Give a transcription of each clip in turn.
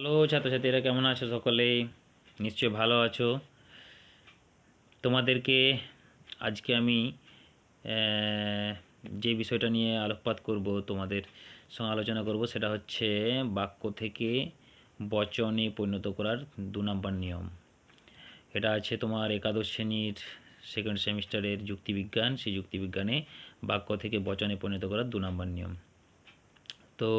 Hello ছাত্রছাত্রীরা, কেমন আছো সকলেই? নিশ্চয়ই ভালো আছো। তোমাদেরকে আজকে আমি যে বিষয়টা নিয়ে আলোকপাত করব, তোমাদের সঙ্গে আলোচনা করব, সেটা হচ্ছে বাক্য থেকে বচনে পরিণত করার দু নম্বর নিয়ম। এটা আছে তোমার একাদশ শ্রেণির সেকেন্ড সেমিস্টারের যুক্তিবিজ্ঞান। সেই যুক্তিবিজ্ঞানে বাক্য থেকে বচনে পরিণত করার দু নম্বর নিয়ম। তো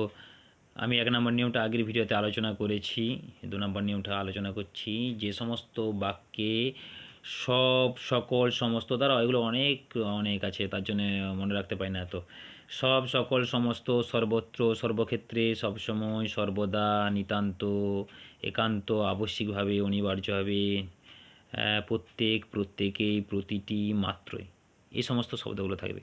আমি এক নম্বর নিয়মটা আগের ভিডিওতে আলোচনা করেছি, দু নম্বর নিয়মটা আলোচনা করছি, যে সমস্ত বাক্যে সব সকল সমস্ত দ্বারা এগুলো অনেক অনেক আছে, তার জন্য মনে রাখতে পারি না তো সব সকল সমস্ত, সর্বত্র, সর্বক্ষেত্রে সবসময় সর্বদা, নিতান্ত, একান্ত, আবশ্যিকভাবে, অনিবার্যভাবে প্রত্যেক, প্রত্যেকেই, প্রতিটি মাত্রই, এই সমস্ত শব্দগুলো থাকবে।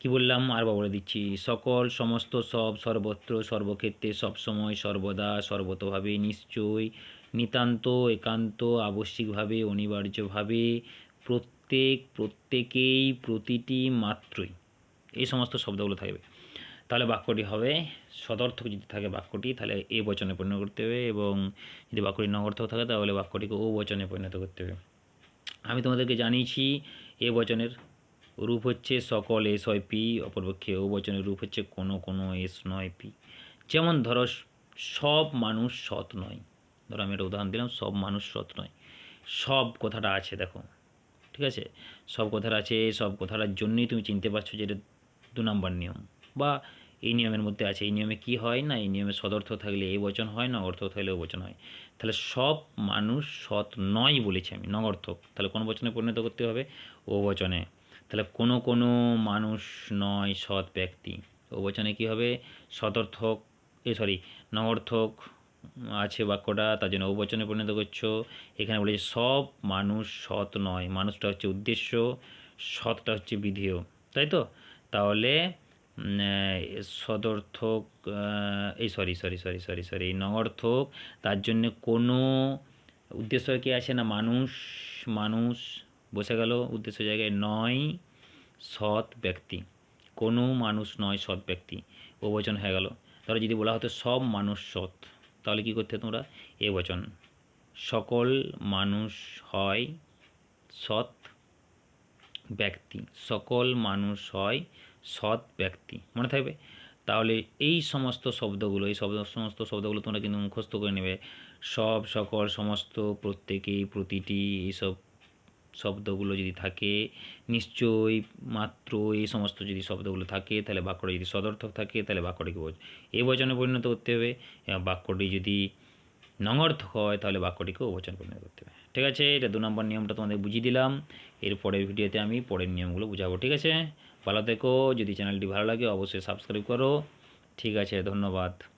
কি বললাম? আর বলে দিচ্ছি, সকল সমস্ত সব সর্বত্র, সর্বক্ষেত্রে সবসময় সর্বদা, সর্বতভাবে নিশ্চয়, নিতান্ত, একান্ত, আবশ্যিকভাবে, অনিবার্যভাবে, প্রত্যেক, প্রত্যেকেই প্রতিটি মাত্রই। এই সমস্ত শব্দগুলো থাকবে। তাহলে বাক্যটি হবে, সদর্থক যদি থাকে বাক্যটি, তাহলে এ বচনে পরিণত করতে হবে এবং যদি বাক্যটি নগর্থক থাকে, তাহলে বাক্যটিকে ও বচনে পরিণত করতে হবে। আমি তোমাদেরকে জানিয়েছি, এ বচনের রূপ হচ্ছে সকল এস হয় পি, অপরপক্ষে ও বচনের রূপ হচ্ছে কোনো কোনো এস নয় পি। যেমন ধরো, সব মানুষ সৎ নয়। ধরো আমি একটা উদাহরণ দিলাম, সব মানুষ সৎ নয়। সব কথাটা আছে, দেখো। ঠিক আছে? সব কথাটা আছে, সব কথাটার জন্যই তুমি চিনতে পারছ যে এটা দু নম্বর নিয়ম। বা এই নিয়মের মধ্যে আছে, এই নিয়মে কি হয় না, এই নিয়মে সদর্থ থাকলে এই বচন হয় না, অর্থ থাকলে ও বচন হয়। তাহলে সব মানুষ সৎ নয় বলেছি আমি, নগর্থক। তাহলে কোন বচনে পরিণত করতে হবে? ও বচনে। তাহলে কোনো কোনো মানুষ নয়, সৎ ব্যক্তি। বচনে কী হবে? সদর্থক এ সরি নগর্থক আছে বাক্যটা, তার জন্য ও বচনে পরিণত করছ। এখানে বলেছে সব মানুষ সৎ নয়। মানুষটা হচ্ছে উদ্দেশ্য, সৎটা হচ্ছে বিধেয় তাই তো? তাহলে সদর্থক এই sorry sorry sorry sorry sorry নগর্থক, তার জন্য কোনো উদ্দেশ্য কি আছে না? মানুষ মানুষ, বসে গেল উদ্দেশ্য জায়গায় নয়। সৎ ব্যক্তি। কোনো মানুষ নয় সৎ ব্যক্তি। ও বচন হয়ে গেল। ধরো যদি বলা হতো সব মানুষ সৎ, তাহলে কি করতে তোমরা? এ বচন। সকল মানুষ হয় সৎ ব্যক্তি। সকল মানুষ হয় সৎ ব্যক্তি। মনে থাকবে? তাহলে এই সমস্ত শব্দগুলো, এই শব্দ, সমস্ত শব্দগুলো তোমরা কিন্তু মুখস্থ করে নেবে। সব, সকল, সমস্ত, প্রত্যেকেই, প্রতিটি, এইসব শব্দগুলো যদি থাকে, নিশ্চয়ই মাত্র এই সমস্ত যদি শব্দগুলো থাকে, তাহলে বাক্যটা যদি সদর্থক থাকে, তাহলে বাক্যটিকে এই বচনে পরিণত করতে হবে। বাক্যটি যদি নঙর্থক হয়, তাহলে বাক্যটিকে অবচন পরিণত করতে হবে। ঠিক আছে? এটা দু নম্বর নিয়মটা তোমাদের বুঝিয়ে দিলাম। এর পরের ভিডিওতে আমি পরের নিয়মগুলো বুঝাবো। ঠিক আছে? ভালো থেকো। যদি চ্যানেলটি ভালো লাগে, অবশ্যই সাবস্ক্রাইব করো। ঠিক আছে? ধন্যবাদ।